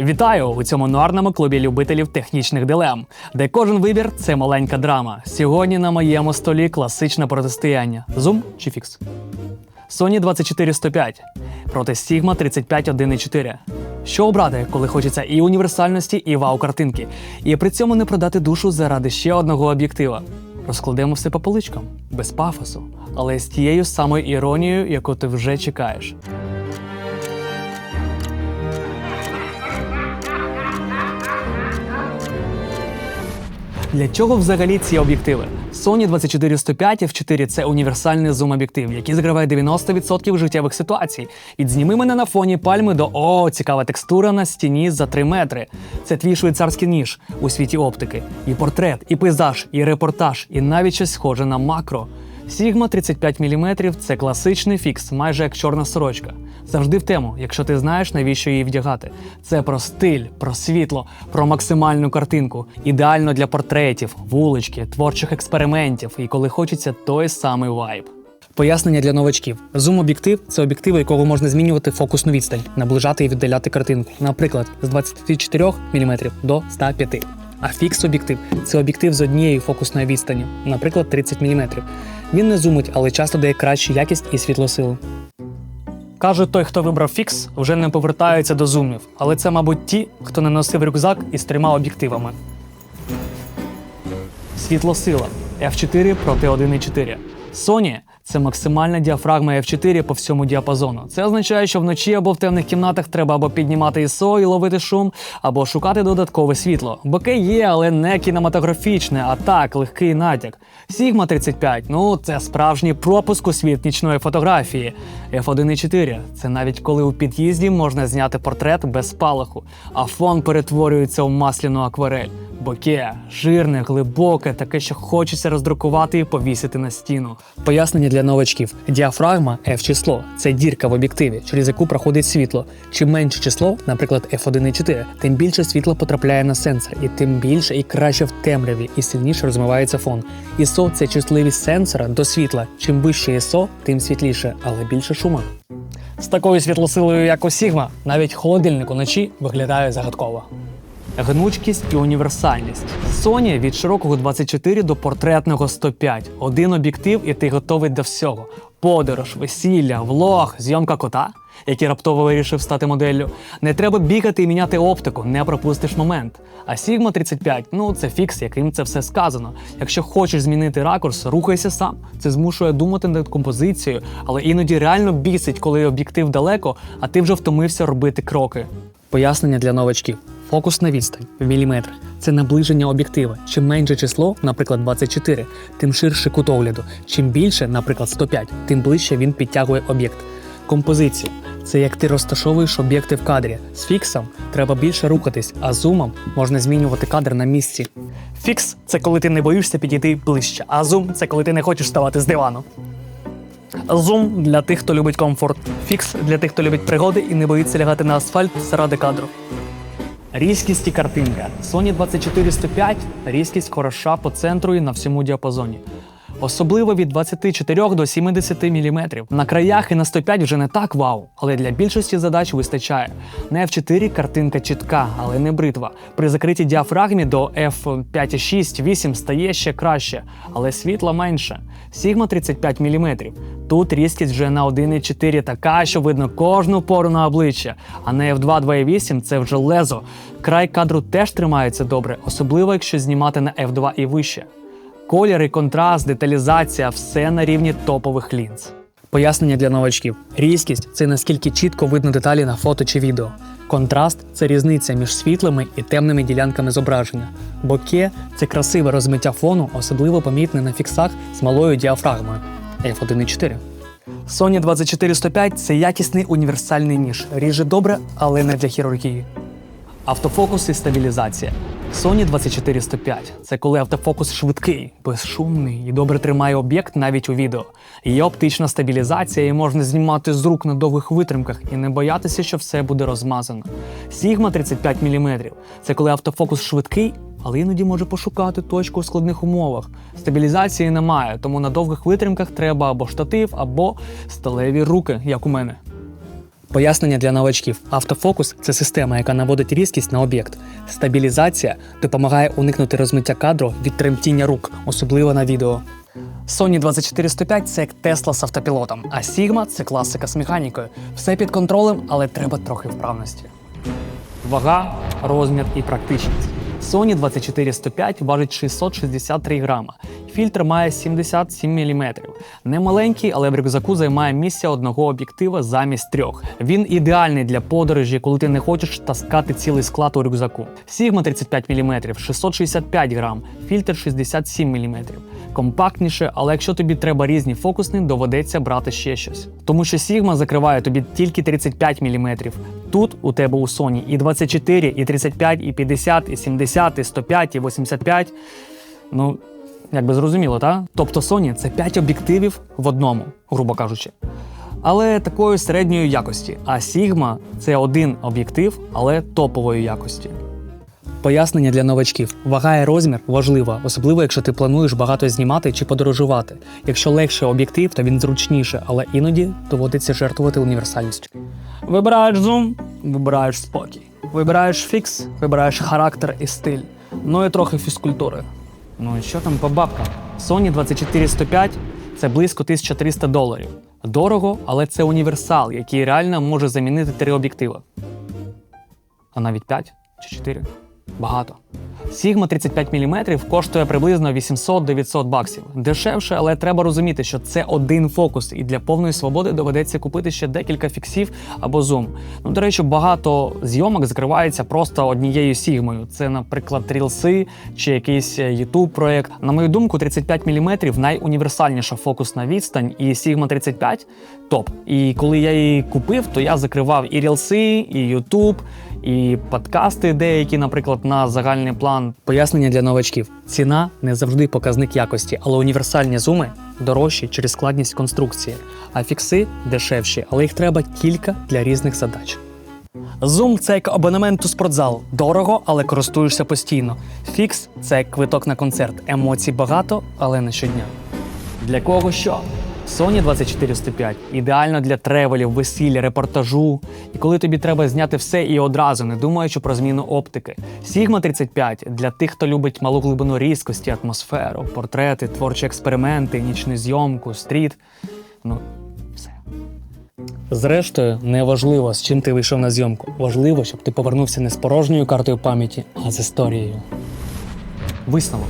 Вітаю у цьому нуарному клубі любителів технічних дилем, де кожен вибір це маленька драма. Сьогодні на моєму столі класичне протистояння: Zoom чи фікс. Sony 24105 проти Sigma 35104. Що обрати, коли хочеться і універсальності, і вау-картинки, і при цьому не продати душу заради ще одного об'єктива. Розкладемо все по поличкам, без пафосу, але з тією самою іронією, яку ти вже чекаєш. Для чого взагалі ці об'єктиви? Sony 2405 F4 – це універсальний зум-об'єктив, який закриває 90% життєвих ситуацій. Від зніми мене на фоні пальми до о, цікава текстура на стіні за 3 метри. Це твій швейцарський ніж у світі оптики. І портрет, і пейзаж, і репортаж, і навіть щось схоже на макро. Sigma 35 мм – це класичний фікс, майже як чорна сорочка. Завжди в тему, якщо ти знаєш, навіщо її вдягати. Це про стиль, про світло, про максимальну картинку. Ідеально для портретів, вулички, творчих експериментів і коли хочеться той самий вайб. Пояснення для новачків. Зум-об'єктив це об'єктив, якого можна змінювати фокусну відстань, наближати і віддаляти картинку. Наприклад, з 24 мм до 105 а фікс-об'єктив це об'єктив з однією фокусною відстанню, наприклад, 30 мм. Він не зумить, але часто дає кращу якість і світлосилу. Каже, той, хто вибрав фікс, вже не повертається до зумів, але це, мабуть, ті, хто не носив рюкзак із трьома об'єктивами. Світлосила F4 проти 1.4. Sony це максимальна діафрагма F4 по всьому діапазону. Це означає, що вночі або в темних кімнатах треба або піднімати ISO і ловити шум, або шукати додаткове світло. Боке є, але не кінематографічне, а так, легкий натяк. Sigma 35 ну це справжній пропуск у світ нічної фотографії. F1.4 це навіть коли у під'їзді можна зняти портрет без спалаху, а фон перетворюється у масляну акварель. Боке, жирне, глибоке, таке, що хочеться роздрукувати і повісити на стіну. Пояснення для новачків: діафрагма F число це дірка в об'єктиві, через яку проходить світло. Чим менше число, наприклад, F1.4, тим більше світла потрапляє на сенсор, і тим більше і краще в темряві, і сильніше розмивається фон. ISO – це чутливість сенсора до світла. Чим вище ISO, тим світліше, але більше шума. З такою світлосилою, як у Sigma, навіть холодильник уночі виглядає загадково. Гнучкість і універсальність. Sony від широкого 24 до портретного 105. Один об'єктив, і ти готовий до всього: подорож, весілля, влог, зйомка кота, який раптово вирішив стати моделлю. Не треба бігати і міняти оптику, не пропустиш момент. А Sigma 35 ну це фікс, яким це все сказано. Якщо хочеш змінити ракурс, рухайся сам. Це змушує думати над композицією, але іноді реально бісить, коли об'єктив далеко, а ти вже втомився робити кроки. Пояснення для новачків. Фокусна відстань в міліметр це наближення об'єктива. Чим менше число, наприклад, 24, тим ширше кут огляду. Чим більше, наприклад, 105, тим ближче він підтягує об'єкт. Композиція це як ти розташовуєш об'єкти в кадрі. З фіксом треба більше рухатись, а зумом можна змінювати кадр на місці. Фікс це коли ти не боїшся підійти ближче, а зум це коли ти не хочеш ставати з дивану. Зум для тих, хто любить комфорт. Фікс для тих, хто любить пригоди і не боїться лягати на асфальт заради кадру. Різкість і картинка. Sony 2405 різкість хороша по центру і на всьому діапазоні. Особливо від 24 до 70 мм. На краях і на 105 вже не так вау, але для більшості задач вистачає. На F4 картинка чітка, але не бритва. При закритій діафрагмі до F5,6-8 стає ще краще, але світла менше. Sigma 35 мм. Тут різкість вже на 1,4 така, що видно кожну пору на обличчя. А на F2 2,8 це вже лезо. Край кадру теж тримається добре, особливо якщо знімати на F2 і вище. Колір і контраст, деталізація все на рівні топових лінз. Пояснення для новачків: різкість це наскільки чітко видно деталі на фото чи відео. Контраст це різниця між світлими і темними ділянками зображення. Боке це красиве розмиття фону, особливо помітне на фіксах з малою діафрагмою F1.4. Sony 2405 це якісний універсальний ніж. Ріже добре, але не для хірургії. Автофокус і стабілізація. Sony 2405 це коли автофокус швидкий, безшумний і добре тримає об'єкт навіть у відео. Є оптична стабілізація, і можна знімати з рук на довгих витримках і не боятися, що все буде розмазано. Sigma 35 мм це коли автофокус швидкий, але іноді може пошукати точку у складних умовах. Стабілізації немає, тому на довгих витримках треба або штатив, або сталеві руки, як у мене. Пояснення для новачків. Автофокус це система, яка наводить різкість на об'єкт. Стабілізація допомагає уникнути розмиття кадру від тремтіння рук, особливо на відео. Sony 2405 це як Tesla з автопілотом, а Sigma це класика з механікою. Все під контролем, але треба трохи вправності. Вага, розмір і практичність. Sony 2405 важить 663 грама. Фільтр має 77 мм. Не маленький, але в рюкзаку займає місце одного об'єктива замість трьох. Він ідеальний для подорожі, коли ти не хочеш таскати цілий склад у рюкзаку. Sigma 35 мм, 665 грам, фільтр 67 мм. Компактніше, але якщо тобі треба різні фокусни, доведеться брати ще щось. Тому що Sigma закриває тобі тільки 35 мм. Тут у тебе у Sony і 24, і 35, і 50, і 70, і 105, і 85. Ну, якби зрозуміло, так? Тобто Sony це 5 об'єктивів в одному, грубо кажучи. Але такої середньої якості. А Sigma це один об'єктив, але топової якості. Пояснення для новачків. Вага і розмір важлива, особливо якщо ти плануєш багато знімати чи подорожувати. Якщо легше об'єктив, то він зручніше, але іноді доводиться жертвувати універсальністю. Вибираєш зум, вибираєш спокій. Вибираєш фікс, вибираєш характер і стиль. Ну і трохи фізкультури. Ну що там по бабкам? Sony 24105 це близько 1300 доларів. Дорого, але це універсал, який реально може замінити три об'єктива. А навіть 5 чи 4. Багато. Sigma 35 мм коштує приблизно 800-900 баксів. Дешевше, але треба розуміти, що це один фокус, і для повної свободи доведеться купити ще декілька фіксів або зум. Ну, до речі, багато зйомок закривається просто однією сігмою. Це, наприклад, рілси чи якийсь youtube проект. На мою думку, 35 мм найуніверсальніша фокусна відстань, і Sigma 35 топ. І коли я її купив, то я закривав і рілси, і YouTube, і подкасти деякі, наприклад, на загальний план. Пояснення для новачків. Ціна не завжди показник якості, але універсальні зуми дорожчі через складність конструкції, а фікси дешевші, але їх треба кілька для різних задач. Зум це як абонемент у спортзал. Дорого, але користуєшся постійно. Фікс це як квиток на концерт. Емоцій багато, але не щодня. Для кого що? Sony 2405 ідеально для тревелів, весілля, репортажу. І коли тобі треба зняти все і одразу, не думаючи про зміну оптики. Sigma 35 для тих, хто любить малу глибину різкості, атмосферу, портрети, творчі експерименти, нічну зйомку, стріт. Ну, все. Зрештою, не важливо, з чим ти вийшов на зйомку. Важливо, щоб ти повернувся не з порожньою картою пам'яті, а з історією. Висновок.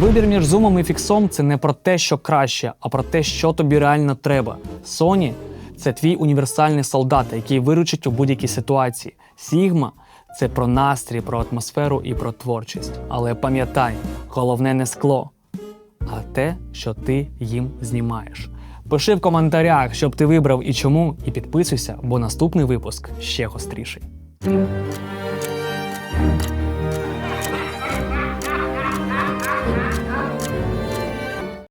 Вибір між зумом і фіксом це не про те, що краще, а про те, що тобі реально треба. Sony – це твій універсальний солдат, який виручить у будь-якій ситуації. Sigma – це про настрій, про атмосферу і про творчість. Але пам'ятай, головне не скло, а те, що ти їм знімаєш. Пиши в коментарях, щоб ти вибрав і чому, і підписуйся, бо наступний випуск ще гостріший.